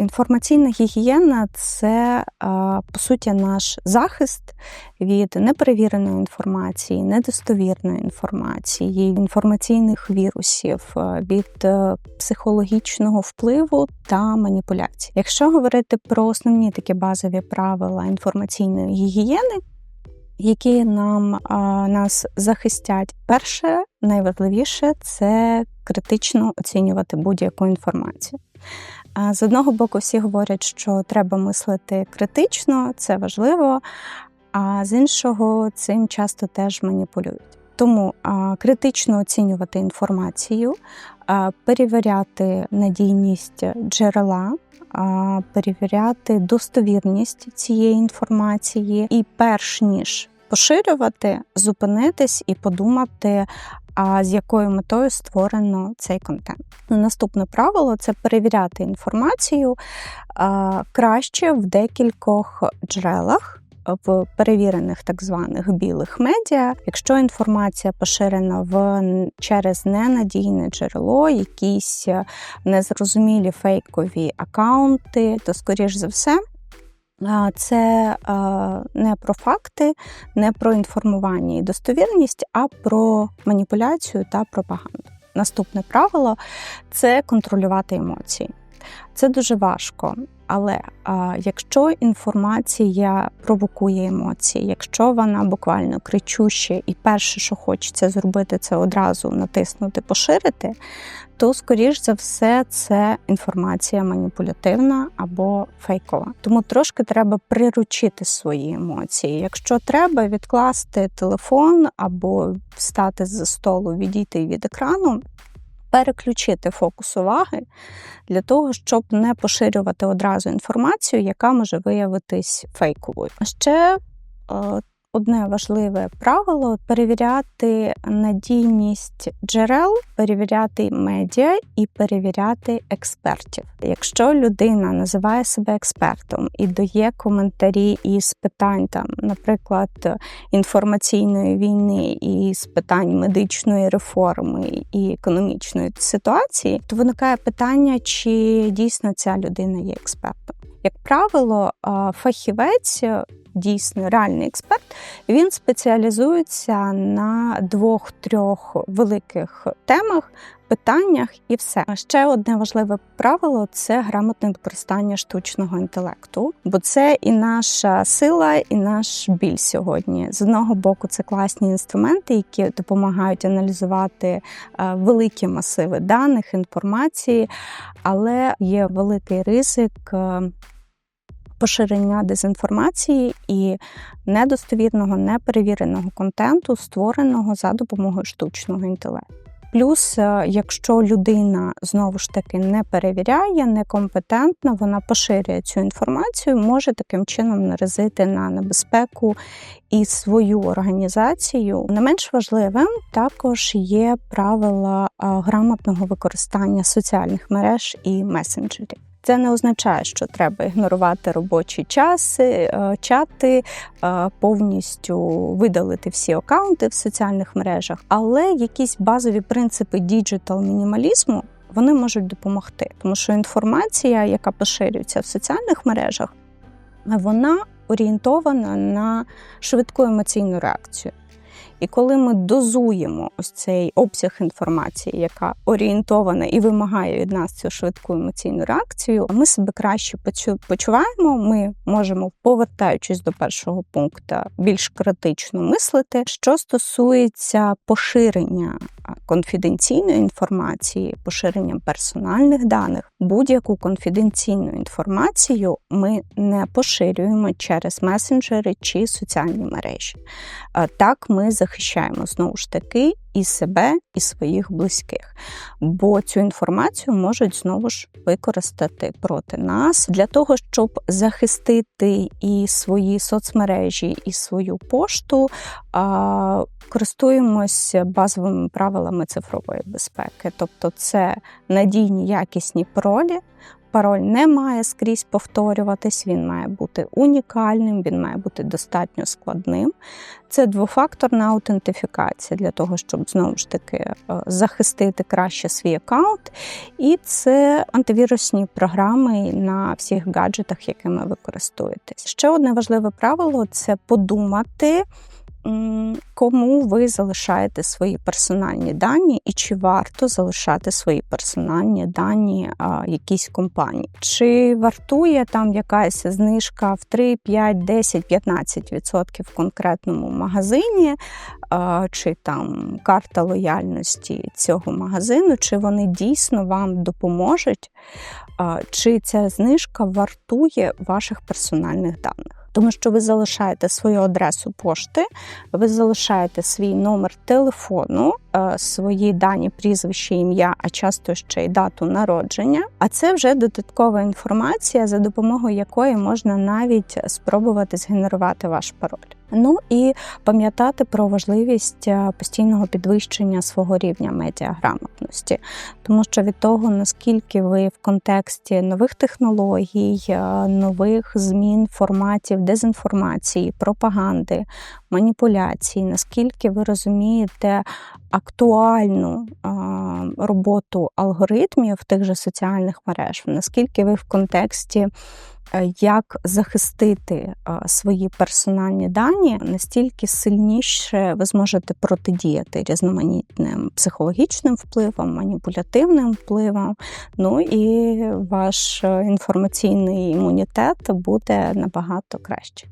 Інформаційна гігієна це, по суті, наш захист від неперевіреної інформації, недостовірної інформації, інформаційних вірусів, від е, психологічного впливу та маніпуляцій. Якщо говорити про основні такі базові правила інформаційної гігієни, які нам нас захистять, перше найважливіше це критично оцінювати будь-яку інформацію. З одного боку, всі говорять, що треба мислити критично, це важливо, а з іншого цим часто теж маніпулюють. Тому критично оцінювати інформацію, перевіряти надійність джерела, перевіряти достовірність цієї інформації, і перш ніж поширювати, зупинитись і подумати, а з якою метою створено цей контент. Наступне правило це перевіряти інформацію краще в декількох джерелах. В перевірених так званих білих медіа, якщо інформація поширена в через ненадійне джерело, якісь незрозумілі фейкові акаунти, то скоріш за все це не про факти, не про інформування і достовірність, а про маніпуляцію та пропаганду. Наступне правило це контролювати емоції. Це дуже важко, але а, якщо інформація провокує емоції, якщо вона буквально кричуще, і перше, що хочеться зробити, це одразу натиснути, поширити, то, скоріш за все, це інформація маніпулятивна або фейкова. Тому трошки треба приручити свої емоції. Якщо треба відкласти телефон або встати з столу, відійти від екрану переключити фокус уваги для того, щоб не поширювати одразу інформацію, яка може виявитись фейковою. Ще е, одне важливе правило перевіряти надійність джерел, перевіряти медіа і перевіряти експертів. Якщо людина називає себе експертом і дає коментарі із питань, там, наприклад, інформаційної війни, і з питань медичної реформи і економічної ситуації, то виникає питання, чи дійсно ця людина є експертом. Як правило, фахівець дійсно реальний експерт, він спеціалізується на двох-трьох великих темах. Питаннях і все. Ще одне важливе правило це грамотне використання штучного інтелекту, бо це і наша сила, і наш біль сьогодні. З одного боку, це класні інструменти, які допомагають аналізувати е, великі масиви даних, інформації, але є великий ризик е, поширення дезінформації і недостовірного, неперевіреного контенту, створеного за допомогою штучного інтелекту. Плюс, е, якщо людина знову ж таки не перевіряє, некомпетентна, вона поширює цю інформацію, може таким чином наразити на небезпеку і свою організацію. Не менш важливим також є правила е, грамотного використання соціальних мереж і месенджерів. Це не означає, що треба ігнорувати робочі часи, е, чати, е, повністю видалити всі акаунти в соціальних мережах, але якісь базові принципи діджитал-мінімалізму вони можуть допомогти, тому що інформація, яка поширюється в соціальних мережах, вона орієнтована на швидку емоційну реакцію. І коли ми дозуємо ось цей обсяг інформації, яка орієнтована і вимагає від нас цю швидку емоційну реакцію, ми себе краще почуваємо. Ми можемо, повертаючись до першого пункту, більш критично мислити. Що стосується поширення конфіденційної інформації, поширення персональних даних, будь-яку конфіденційну інформацію ми не поширюємо через месенджери чи соціальні мережі. Так ми захищаємо знову ж таки і себе, і своїх близьких. Бо цю інформацію можуть знову ж використати проти нас для того, щоб захистити і свої соцмережі, і свою пошту. Користуємось базовими правилами цифрової безпеки, тобто це надійні якісні паролі, пароль не має скрізь повторюватись, він має бути унікальним, він має бути достатньо складним. Це двофакторна аутентифікація для того, щоб знову ж таки е, захистити краще свій аккаунт. І це антивірусні програми на всіх гаджетах, якими ви користуєтесь. Ще одне важливе правило це подумати кому ви залишаєте свої персональні дані, і чи варто залишати свої персональні дані якійсь компанії. Чи вартує там якась знижка в 3, 5, 10, 15% в конкретному магазині, чи там карта лояльності цього магазину, чи вони дійсно вам допоможуть, чи ця знижка вартує ваших персональних даних? Тому що ви залишаєте свою адресу пошти, ви залишаєте свій номер телефону, е, свої дані, прізвище, ім'я, а часто ще й дату народження. А це вже додаткова інформація, за допомогою якої можна навіть спробувати згенерувати ваш пароль. Ну і пам'ятати про важливість е, постійного підвищення свого рівня медіаграмотності, тому що від того, наскільки ви в контексті нових технологій, е, нових змін форматів дезінформації, пропаганди, маніпуляції, наскільки ви розумієте актуальну роботу алгоритмів тих же соціальних мереж, наскільки ви в контексті Е, як захистити е, свої персональні дані, настільки сильніше ви зможете протидіяти різноманітним психологічним впливам, маніпулятивним впливам. Ну і ваш е, інформаційний імунітет буде набагато краще.